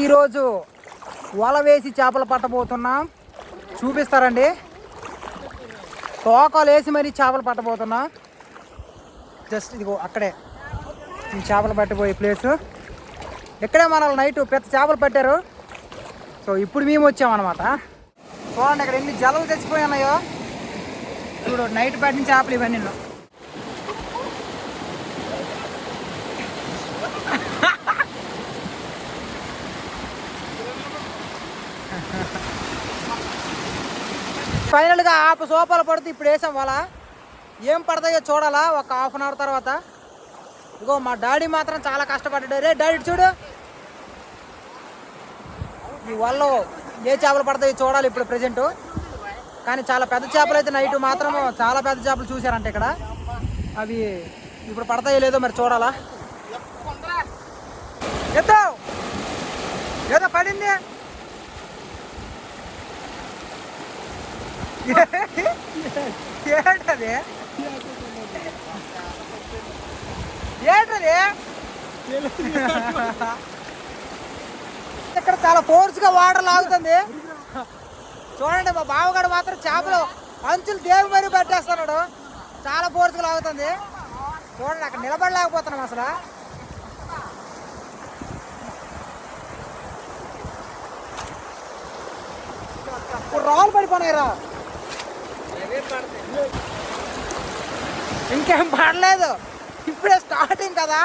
ఈరోజు వల వేసి చేపలు పట్టబోతున్నాం. చూపిస్తారండి. తోకలు వేసి మరీ చేపలు పట్టబోతున్నాం. జస్ట్ ఇదిగో అక్కడే. ఈ చేపలు పట్టిపోయే ప్లేస్. ఇక్కడే మన నైట్ పెద్ద చేపలు పట్టారు. సో ఇప్పుడు మేము వచ్చామన్నమాట. చూడండి ఇక్కడ ఎన్ని జలలు తెచ్చిపోయి ఉన్నాయో. చూడు నైట్ పట్టిన చేపలు ఇవన్నీ. ఫైనల్గా ఆపు సోపాలు పడితే ఇప్పుడు వేసాం వాళ్ళ. ఏం పడతాయో చూడాలా ఒక హాఫ్ అన్ అవర్ తర్వాత. ఇగో మా డాడీ మాత్రం చాలా కష్టపడ్డాడు. రే డాడీ చూడు. ఈ వల్ల ఏ చేపలు పడతాయో చూడాలి ఇప్పుడు ప్రజెంట్. కానీ చాలా పెద్ద చేపలు అయితే నైట్ మాత్రం చాలా పెద్ద చేపలు చూశారంట ఇక్కడ. అవి ఇప్పుడు పడతాయో లేదో మరి చూడాలా. ఎత్తో! ఏదో పడింది. ఏంటది ఏంటది ఇక్కడ చాలా ఫోర్స్గా వాటర్ లాగుతుంది చూడండి మా బావగాడు మాత్రం చేపలు అంచులు దేవి మరీ పట్టేస్తున్నాడు చాలా ఫోర్స్గా లాగుతుంది చూడండి అక్కడ నిలబడలేకపోతున్నాం అసలు రాళ్ళు పడిపోయినాయి రా ఇంకేం పడలేదు. ఇప్పుడే స్టార్టింగ్ కదా.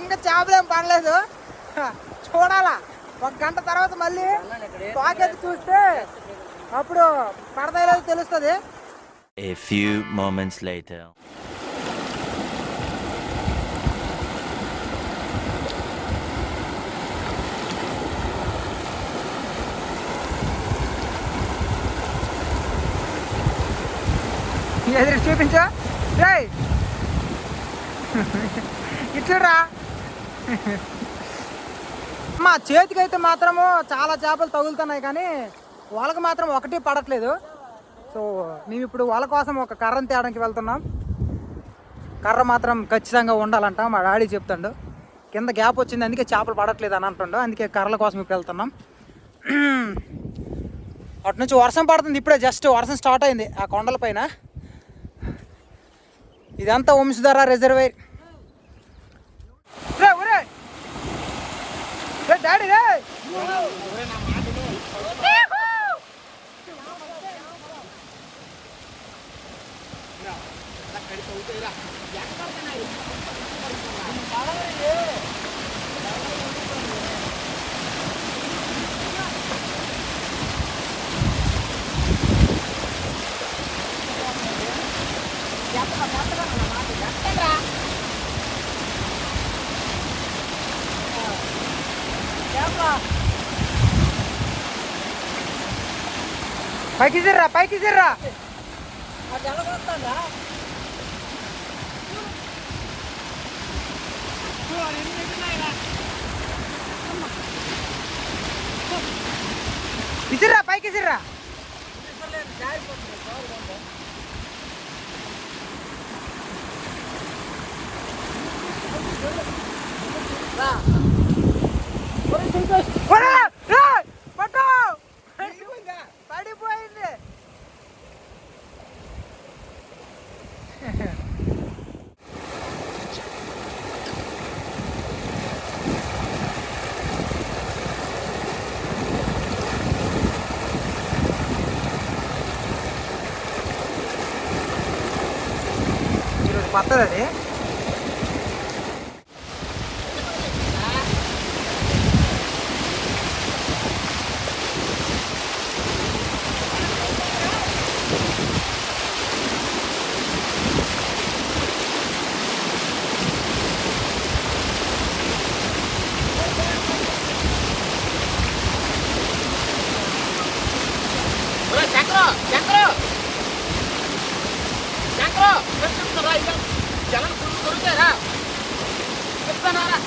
ఇంకా చేపలేం పడలేదు. చూడాలా. ఒక గంట తర్వాత మళ్ళీ పాకెట్ చూస్తే అప్పుడు పడతాయి తెలుస్తుంది. A few moments later. ఎదురు చూపించు. రే ఇట్లురా మా చేతికైతే మాత్రము చాలా చేపలు తగులుతున్నాయి కానీ వాళ్ళకి మాత్రం ఒకటి పడట్లేదు. సో మేము ఇప్పుడు వాళ్ళ కోసం ఒక కర్రను తేయడానికి వెళ్తున్నాం. కర్ర మాత్రం ఖచ్చితంగా ఉండాలంట మా డాడీ చెప్తాడు. కింద గ్యాప్ వచ్చింది అందుకే చేపలు పడట్లేదు అని అంటుండు. అందుకే కర్రల కోసం ఇప్పుడు వెళ్తున్నాం. అటు నుంచి వర్షం పడుతుంది ఇప్పుడే జస్ట్ వర్షం స్టార్ట్ అయింది ఆ కొండల పైన. ఇదంతా వంశధార రిజర్వేర్ రే ఒరే రే డాడీ పైకి సిర్రా పైకి సిర్రా ఇసిర్రా పైకి ఇసిర్రా రా. రే, pattern, eh? ఈరోజు కొత్తది చెప్తానారా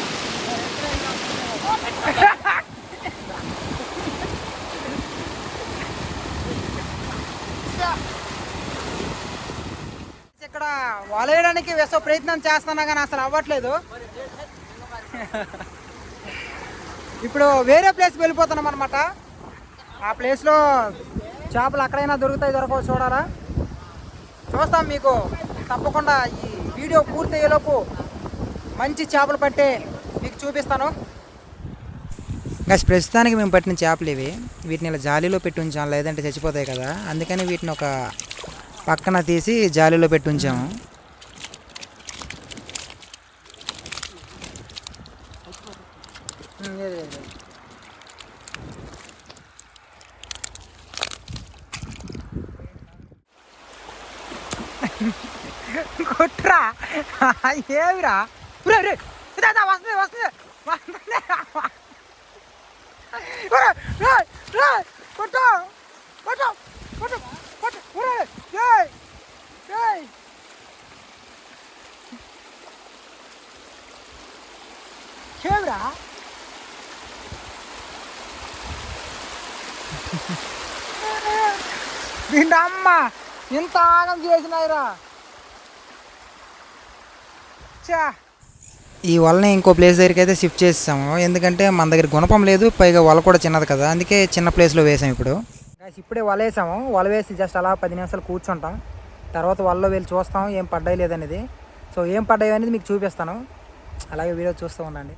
ఇక్కడ వలయడానికి వేసో ప్రయత్నం చేస్తున్నా కానీ అసలు అవ్వట్లేదు. ఇప్పుడు వేరే ప్లేస్కి వెళ్ళిపోతున్నాం అనమాట ఆ ప్లేస్లో చేపలు అక్కడైనా దొరుకుతాయి దొరకవు చూడాలా? చూస్తాం మీకు. తప్పకుండా ఈ వీడియో పూర్తి అయ్యేలోపు మంచి చేపలు పట్టే మీకు చూపిస్తాను. గస్ ప్రస్తుతానికి మేము పట్టిన చేపలు ఇవి. వీటిని ఇలా జాలీలో పెట్టి ఉంచాం. లేదంటే చచ్చిపోతాయి కదా. అందుకని వీటిని ఒక పక్కన తీసి జాలీలో పెట్టి ఉంచాము. కొట్రా. ఏమిరా? రే రే ఇదా, వస్తుంది వస్తుంది. వస్తుంది. ఒరే, కొట్టు కొట్టు కొట్టు కొట్టు. ఒరే, ఏయ్, ఏయ్. ఏమిరా? అమ్మ ఇంత ఆగం చేసినాయిరా. ఈ వలని ఇంకో ప్లేస్ దగ్గరికి అయితే షిఫ్ట్ చేసాము ఎందుకంటే మన దగ్గర గుణపం లేదు పైగా వల కూడా చిన్నది కదా. అందుకే చిన్న ప్లేస్లో వేసాం ఇప్పుడు. ఇప్పుడే వల వేసాము. వల వేసి జస్ట్ అలా పది నిమిషాలు కూర్చుంటాం. తర్వాత వలలో వెళ్ళి చూస్తాం ఏం పడ్డాయి లేదనేది. సో ఏం పడ్డాయి అనేది మీకు చూపిస్తాను. అలాగే వీడియో చూస్తూ ఉండండి.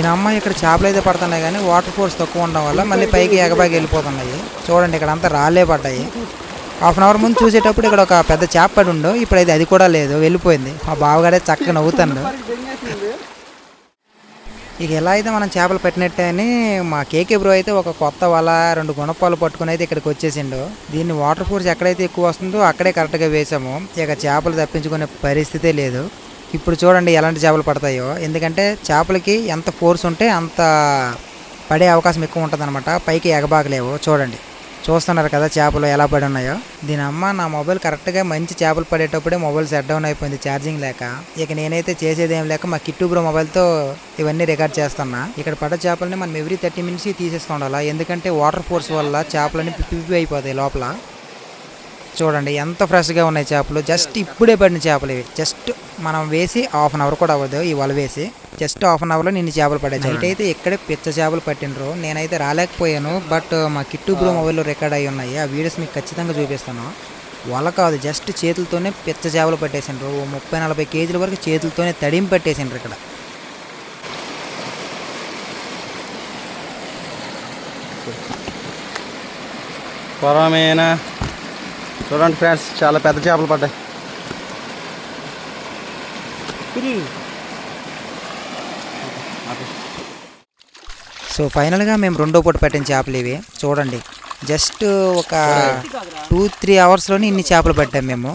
దీని అమ్మ ఇక్కడ చేపలు అయితే పడుతున్నాయి కానీ వాటర్ ఫోర్స్ తక్కువ ఉండడం వల్ల మళ్ళీ పైకి ఎగబాకి వెళ్ళిపోతున్నాయి. చూడండి ఇక్కడ అంతా రాళ్ళే పడ్డాయి. హాఫ్ అన్ అవర్ ముందు చూసేటప్పుడు ఇక్కడ ఒక పెద్ద చేప పడి ఉండవు ఇప్పుడు అయితే అది కూడా లేదు. వెళ్ళిపోయింది. మా బావగాడే చక్కగా నవ్వుతాడు. ఇక ఎలా అయితే మనం చేపలు పెట్టినట్టే అని మా కేకే బ్రో అయితే ఒక కొత్త వల రెండు గుణపాలు పట్టుకుని అయితే ఇక్కడికి వచ్చేసిండు. దీన్ని వాటర్ ఫోర్స్ ఎక్కడైతే ఎక్కువ వస్తుందో అక్కడే కరెక్ట్గా వేసాము. ఇక చేపలు తప్పించుకునే పరిస్థితే లేదు. ఇప్పుడు చూడండి ఎలాంటి చేపలు పడతాయో. ఎందుకంటే చేపలకి ఎంత ఫోర్స్ ఉంటే అంత పడే అవకాశం ఎక్కువ ఉంటుందన్నమాట. పైకి ఎగబాకలేవు. చూడండి. చూస్తున్నారు కదా చేపలు ఎలా పడి ఉన్నాయో. దీని అమ్మ నా మొబైల్ కరెక్ట్గా మంచి చేపలు పడేటప్పుడే మొబైల్ సెట్ డౌన్ అయిపోయింది ఛార్జింగ్ లేక. ఇక నేనైతే చేసేది ఏం లేక మా కిట్టు బ్రో మొబైల్తో ఇవన్నీ రికార్డ్ చేస్తున్నా. ఇక్కడ పడ్డ చేపలని మనం ఎవ్రీ థర్టీ మినిట్స్కి తీసేస్తూ ఉండాలి ఎందుకంటే వాటర్ ఫోర్స్ వల్ల చేపలని పిప్పి అయిపోతాయి లోపల. చూడండి ఎంత ఫ్రెష్గా ఉన్నాయి చేపలు. జస్ట్ ఇప్పుడే పడిన చేపలు ఇవి. జస్ట్ మనం వేసి హాఫ్ అన్ అవర్ కూడా అవ్వదు ఈ వల వేసి. జస్ట్ హాఫ్ అన్ అవర్లో నిన్ను చేపలు పడ్డాయి నైట్ అయితే ఇక్కడే పిచ్చ చేపలు పట్టినరు నేనైతే రాలేకపోయాను బట్ మా కిట్టు బ్రో మొబైల్లో రికార్డ్ అయి ఉన్నాయి. ఆ వీడియోస్ మీకు ఖచ్చితంగా చూపిస్తాను. వల కాదు జస్ట్ చేతులతోనే పిచ్చ చేపలు పట్టేసిండ్రు. ఓ ముప్పై నలభై కేజీల వరకు చేతులతోనే తడిం పట్టేసిండ్రు ఇక్కడ. పొరమేనా? చూడండి ఫ్రెండ్స్ చాలా పెద్ద చేపలు పడ్డాయి. సో ఫైనల్గా మేము రెండో పూట పెట్టిన చేపలు ఇవి. చూడండి జస్ట్ ఒక టూ త్రీ అవర్స్లోనే ఇన్ని చేపలు పట్టాం మేము.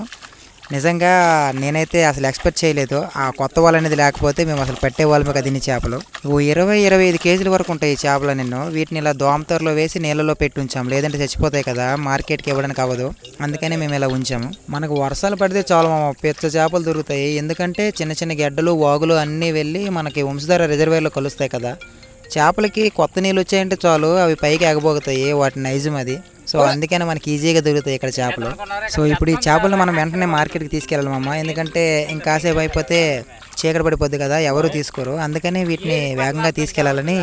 నిజంగా నేనైతే అసలు ఎక్స్పెక్ట్ చేయలేదు. ఆ కొత్త వాళ్ళు అనేది లేకపోతే మేము అసలు పెట్టే వాళ్ళమే కదా ఇన్ని చేపలు. ఓ ఇరవై ఇరవై ఐదు కేజీల వరకు ఉంటాయి ఈ చేపలు నిన్ను. వీటిని ఇలా దోమతరలో వేసి నీళ్ళలో పెట్టి ఉంచాం లేదంటే చచ్చిపోతాయి కదా మార్కెట్కి ఇవ్వడానికి అవ్వదు. అందుకని మేము ఇలా ఉంచాము. మనకు వర్షాలు పడితే చాలు మా పెద్ద చేపలు దొరుకుతాయి. ఎందుకంటే చిన్న చిన్న గెడ్డలు వాగులు అన్నీ వెళ్ళి మనకి వంశధార రిజర్వేర్లో కలుస్తాయి కదా. చేపలకి కొత్త నీళ్ళు వచ్చాయంటే చాలు అవి పైకి ఎగబోగుతాయి. వాటి నైజం అది. సో అందుకనే మనకి ఈజీగా దొరుకుతాయి ఇక్కడ చేపలు. సో ఇప్పుడు ఈ చేపలు మనం వెంటనే మార్కెట్కి తీసుకెళ్ళాలి మామ. ఎందుకంటే ఇంకాసేపు అయిపోతే చీకటి పడిపోద్ది కదా ఎవరు తీసుకోరు. అందుకని వీటిని వేగంగా తీసుకెళ్ళాలని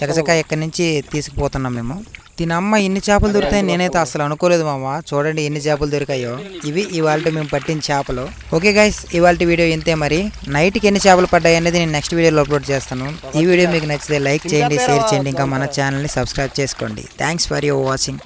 చకచక ఇక్కడి నుంచి తీసుకుపోతున్నాం మేము. దీని అమ్మ చేపలు దొరుకుతాయి నేనైతే అసలు అనుకోలేదు మామ. చూడండి ఎన్ని చేపలు దొరికాయో. ఇవి ఇవాళ మేము పట్టిన చేపలు. ఓకే గైస్ ఇవాళ వీడియో ఇంతే మరి. నైట్కి ఎన్ని చేపలు పడ్డాయి అనేది నేను నెక్స్ట్ వీడియోలో అప్లోడ్ చేస్తాను. ఈ వీడియో మీకు నచ్చితే లైక్ చేయండి షేర్ చేయండి. ఇంకా మన ఛానల్ని సబ్స్క్రైబ్ చేసుకోండి. Thanks for your watching.